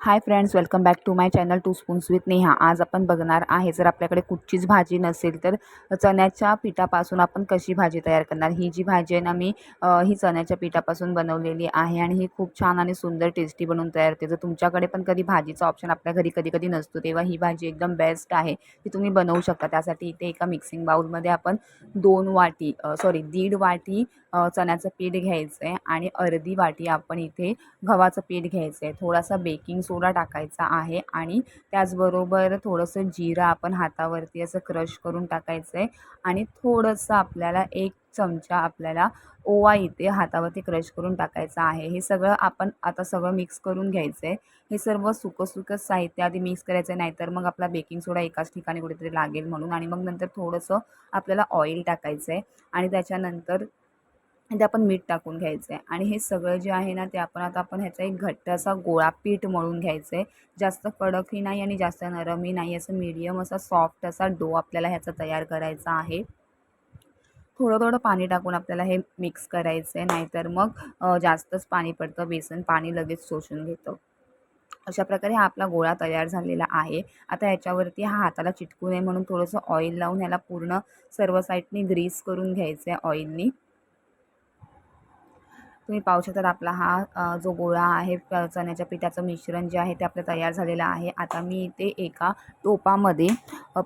Hi friends welcome back to my channel two spoons with Neha आज आपण बघणार आहे जर आपल्याकडे कुठचीच भाजी नसेल तर चण्याच्या पिठापासून आपण कशी भाजी तयार करणार? ही जी भाजी आहे ना मी ही चण्याच्या पिठापासून बनवलेली आहे आणि ही खूप छान आणि सुंदर टेस्टी बनवून तयार होते. जर तुमच्याकडे पण कधी भाजीचा ऑप्शन आपल्या घरी कधी कधी नसतो तेव्हा ही भाजी एकदम बेस्ट आहे. ती तुम्ही बनवू शकता. त्यासाठी इथे एका मिक्सिंग बाउलमध्ये आपण दोन वाटी सॉरी दीड वाटी चण्याचं पीठ घ्यायचं आहे आणि अर्धी वाटी आपण इथे गव्हाचं पीठ घ्यायचं आहे थोडासा बेकिंग सोडा टाकायचा आहे आणि त्याचबरोबर थोडंसं जिरं आपण हातावरती असं क्रश करून टाकायचं आहे आणि थोडंसं आपल्याला एक चमचा आपल्याला ओवा इथे हातावरती क्रश करून टाकायचा आहे. हे सगळं आपण आता सगळं मिक्स करून घ्यायचं आहे हे सर्व सुकं सुकं साहित्य आधी मिक्स करायचं आहे नाहीतर मग आपला बेकिंग सोडा एकाच ठिकाणी कुठेतरी लागेल म्हणून आणि मग नंतर थोडंसं आपल्याला ऑइल टाकायचं आहे आणि त्याच्यानंतर ते आपण मीठ टाकून घ्यायचं आहे आणि हे सगळं जे आहे ना ते आपण आता आपण ह्याचा एक घट्ट असा गोळा पीठ मळून घ्यायचं आहे जास्त कडकही नाही आणि जास्त नरमही नाही. असं मीडियम असा सॉफ्ट असा डो आपल्याला ह्याचा तयार करायचा आहे. थोडं थोडं पाणी टाकून आपल्याला हे मिक्स करायचं आहे नाहीतर मग जास्तच पाणी पडतं. बेसन पाणी लगेच शोषून घेतं. अशा प्रकारे हा आपला गोळा तयार झालेला आहे. आता ह्याच्यावरती हा हाताला चिटकू नये म्हणून थोडंसं ऑइल लावून ह्याला पूर्ण सर्व साईडनी ग्रीस करून घ्यायचं आहे ऑइलनी तुम्ही पाहू शकता आपला हा जो गोळा आहे चण्याच्या पिठाचं मिश्रण जे आहे ते आपलं तयार झालेलं आहे. आता मी इथे एका टोपामध्ये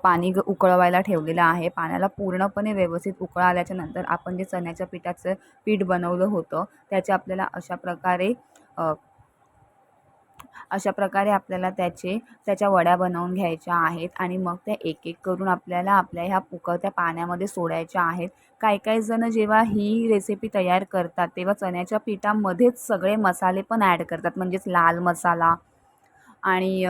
पाणी ग उकळवायला ठेवलेलं आहे. पाण्याला पूर्णपणे व्यवस्थित उकळ आल्याच्यानंतर आपण जे चण्याच्या पिठाचं पीठ बनवलं होतं त्याचे आपल्याला अशा प्रकारे अशा प्रकारे आपल्याला त्याचे त्याच्या वड्या बनवून घ्यायच्या आहेत आणि मग त्या एक एक करून आपल्याला आपल्या ह्या उकळत्या पाण्यामध्ये सोडायच्या आहेत. काही काही जण जेव्हा ही रेसिपी तयार करतात तेव्हा चण्याच्या पिठामध्येच सगळे मसाले पण ॲड करतात. म्हणजेच लाल मसाला आणि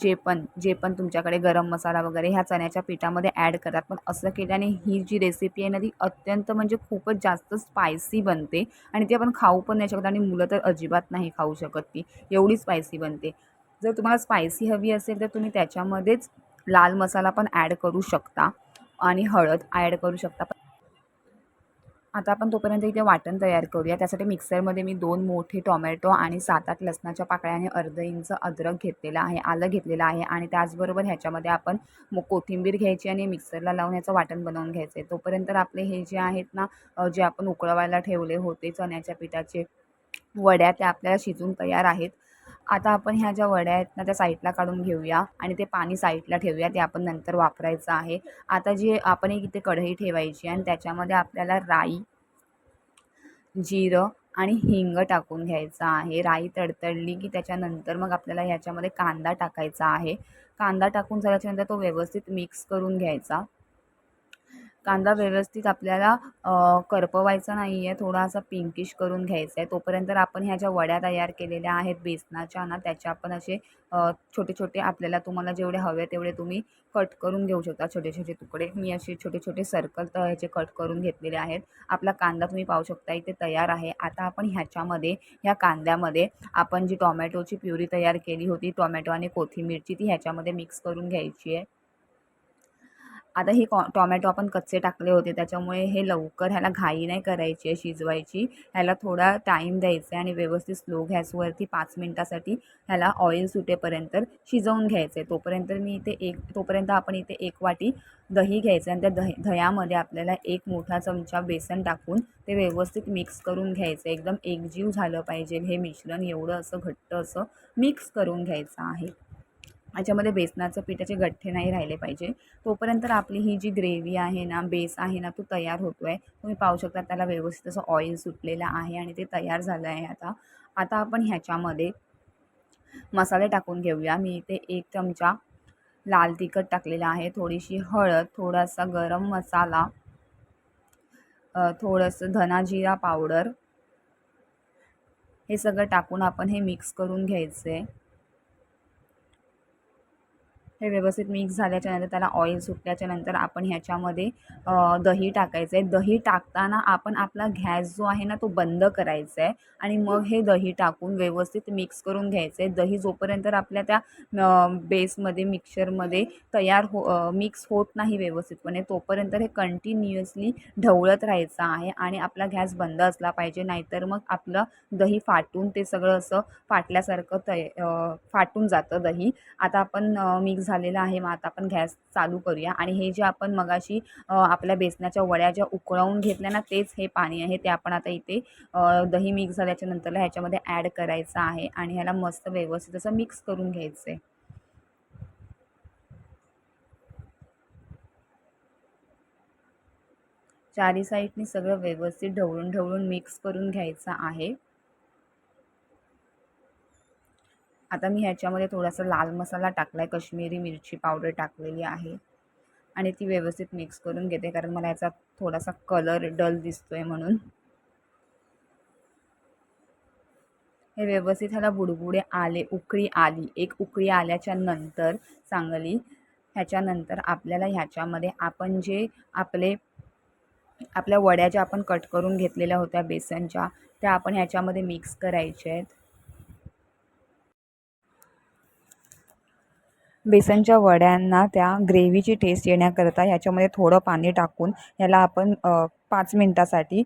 जे पण जे पण तुमच्याकडे गरम मसाला वगैरे ह्या चण्याच्या पिठामध्ये ॲड करतात. पण असं केल्याने ही जी रेसिपी आहे ना ती अत्यंत म्हणजे खूपच जास्त स्पायसी बनते. आणि ती आपण खाऊ पण नाही शकत आणि मुलं तर अजिबात नाही खाऊ शकत ती. एवढी स्पायसी बनते. जर तुम्हाला स्पायसी हवी असेल तर तुम्ही त्याच्यामध्येच लाल मसाला पण ॲड करू शकता आणि हळद ॲड करू शकता. आता आपण तोपर्यंत इथे वाटण तयार करूया. त्यासाठी मिक्सरमध्ये मी दोन मोठे टोमॅटो आणि सात आठ लसणाच्या पाकळ्या आणि अर्ध इंच अद्रक घेतलेलं आहे आलं घेतलेलं आहे आणि त्याचबरोबर ह्याच्यामध्ये आपण मग कोथिंबीर घ्यायची आणि मिक्सरला लावून ह्याचं वाटण बनवून घ्यायचं आहे. तोपर्यंत आपले हे जे आहेत ना जे आपण उकळवायला ठेवले होते चण्याच्या पिठाचे वड्या त्या आपल्याला शिजून तयार आहेत. आता आपण ह्या ज्या वड्या आहेत ना त्या साईडला काढून घेऊया आणि ते पाणी साईडला ठेवूया. ते आपण नंतर वापरायचं आहे. आता जी आपण एक इथे कढई ठेवायची आणि त्याच्यामध्ये आपल्याला राई जिरं आणि हिंग टाकून घ्यायचं आहे. राई तडतडली की त्याच्यानंतर मग आपल्याला ह्याच्यामध्ये कांदा टाकायचा आहे. कांदा टाकून झाल्याच्यानंतर तो व्यवस्थित मिक्स करून घ्यायचा. कांदा व्यवस्थित आपल्याला करपवायचा नाही आहे थोडासा पिंकिश करून घ्यायचा आहे तोपर्यंत आपण ह्या ज्या वड्या तयार केलेल्या आहेत बेसनाच्या ना त्याच्या आपण असे छोटे छोटे आपल्याला तुम्हाला जेवढे हवे तेवढे तुम्ही कट करून घेऊ शकता. छोटे छोटे तुकडे. मी असे छोटे छोटे सर्कल ह्याचे कट करून घेतलेले आहेत. आपला कांदा तुम्ही पाहू शकता इथे तयार आहे. आता आपण ह्याच्यामध्ये ह्या कांद्यामध्ये आपण जी टॉमॅटोची प्युरी तयार केली होती टॉमॅटो आणि कोथिंबीरची ती ह्याच्यामध्ये मिक्स करून घ्यायची आहे आता हे कॉ टॉमॅटो आपण कच्चे टाकले होते त्याच्यामुळे हे लवकर ह्याला घाई नाही करायची आहे शिजवायची. ह्याला थोडा टाईम द्यायचा आहे आणि व्यवस्थित स्लो गॅसवरती पाच मिनटासाठी ह्याला ऑइल सुटेपर्यंत शिजवून घ्यायचं आहे. तोपर्यंत मी इथे एक तोपर्यंत आपण इथे एक वाटी दही घ्यायचं आणि त्या दही दह्यामध्ये आपल्याला एक मोठा चमचा बेसन टाकून ते व्यवस्थित मिक्स करून घ्यायचं एकदम एकजीव झालं पाहिजे हे मिश्रण. एवढं असं घट्ट असं मिक्स करून घ्यायचं आहे. याच्यामध्ये बेसनाचं पिठाचे गठ्ठे नाही राहिले पाहिजे. तोपर्यंत आपली ही जी ग्रेव्ही आहे ना बेस आहे ना तो तयार होतो आहे तुम्ही पाहू शकता त्याला व्यवस्थित असं ऑइल सुटलेलं आहे आणि ते तयार झालं आहे आता. आता आपण ह्याच्यामध्ये मसाले टाकून घेऊया. मी इथे एक चमचा लाल तिखट टाकलेला आहे. थोडीशी हळद थोडासा गरम मसाला थोडंसं धना जिरा पावडर. हे सगळं टाकून आपण हे मिक्स करून घ्यायचं आहे हे व्यवस्थित मिक्स झाल्याच्यानंतर त्याला ऑइल सुटल्याच्या नंतर आपण ह्याच्यामध्ये दही टाकायचं आहे दही टाकताना आपण आपला गॅस जो आहे ना तो बंद करायचा आहे आणि मग हे दही टाकून व्यवस्थित मिक्स करून घ्यायचं आहे दही जोपर्यंत आपल्या त्या बेसमध्ये मिक्सरमध्ये तयार हो मिक्स होत नाही व्यवस्थितपणे तोपर्यंत हे कंटिन्युअसली ढवळत राहायचं आहे आणि आपला गॅस बंद असला पाहिजे. नाहीतर मग आपलं दही फाटून ते सगळं असं फाटल्यासारखं तय फाटून जातं दही. आता आपण मिक्स झालेलं आहे मग आता आपण गॅस चालू करूया. आणि हे जे आपण मगाशी आपल्या बेसनाच्या वड्या ज्या उकळवून घेतल्या ना तेच हे पाणी आहे. ते आपण आता इथे दही मिक्स झाल्याच्या नंतरला ह्याच्यामध्ये ॲड करायचं आहे. आणि ह्याला मस्त व्यवस्थित असं मिक्स करून घ्यायचं आहे. चारी साईडनी सगळं व्यवस्थित ढवळून ढवळून मिक्स करून घ्यायचं आहे. आता मी ह्याच्यामध्ये थोडासा लाल मसाला टाकला आहे कश्मीरी मिरची पावडर टाकलेली आहे. आणि ती व्यवस्थित मिक्स करून घेते कारण मला याचा थोडासा कलर डल दिसतो आहे म्हणून. हे व्यवस्थित ह्याला बुडबुडे आले उकळी आली. एक उकळी आल्याच्यानंतर चांगली ह्याच्यानंतर आपल्याला ह्याच्यामध्ये आपण जे आपले आपल्या वड्या ज्या आपण कट करून घेतलेल्या होत्या बेसनच्या त्या आपण ह्याच्यामध्ये मिक्स करायच्या आहेत. बेसनच्या वड्यांना त्या ग्रेव्हीची टेस्ट येण्याकरता ह्याच्यामध्ये थोडं पाणी टाकून ह्याला आपण पाच मिनटासाठी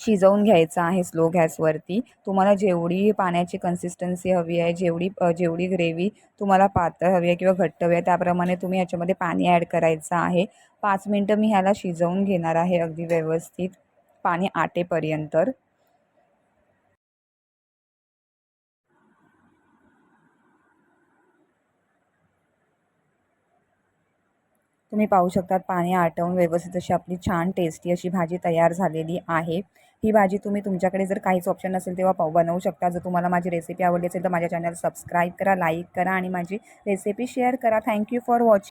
शिजवून घ्यायचं आहे स्लो गॅसवरती. तुम्हाला जेवढी पाण्याची कन्सिस्टन्सी हवी आहे जेवढी जेवढी ग्रेव्ही तुम्हाला पातळ हवी आहे किंवा घट्ट हवी आहे त्याप्रमाणे तुम्ही ह्याच्यामध्ये पाणी ॲड करायचं आहे. पाच मिनटं मी ह्याला शिजवून घेणार आहे अगदी व्यवस्थित पाणी आटेपर्यंत. तुम्ही पाहू शकतात पाणी आटवून व्यवस्थित अशी आपली छान टेस्टी अशी भाजी तयार झालेली आहे. ही भाजी तुम्ही तुमच्याकडे जर काहीच ऑप्शन नसेल तेव्हा पाव बनवू शकता. जर तुम्हाला माझी रेसिपी आवडली असेल तर माझ्या चॅनल सबस्क्राईब करा लाईक करा आणि माझी रेसिपी शेअर करा. Thank you for watching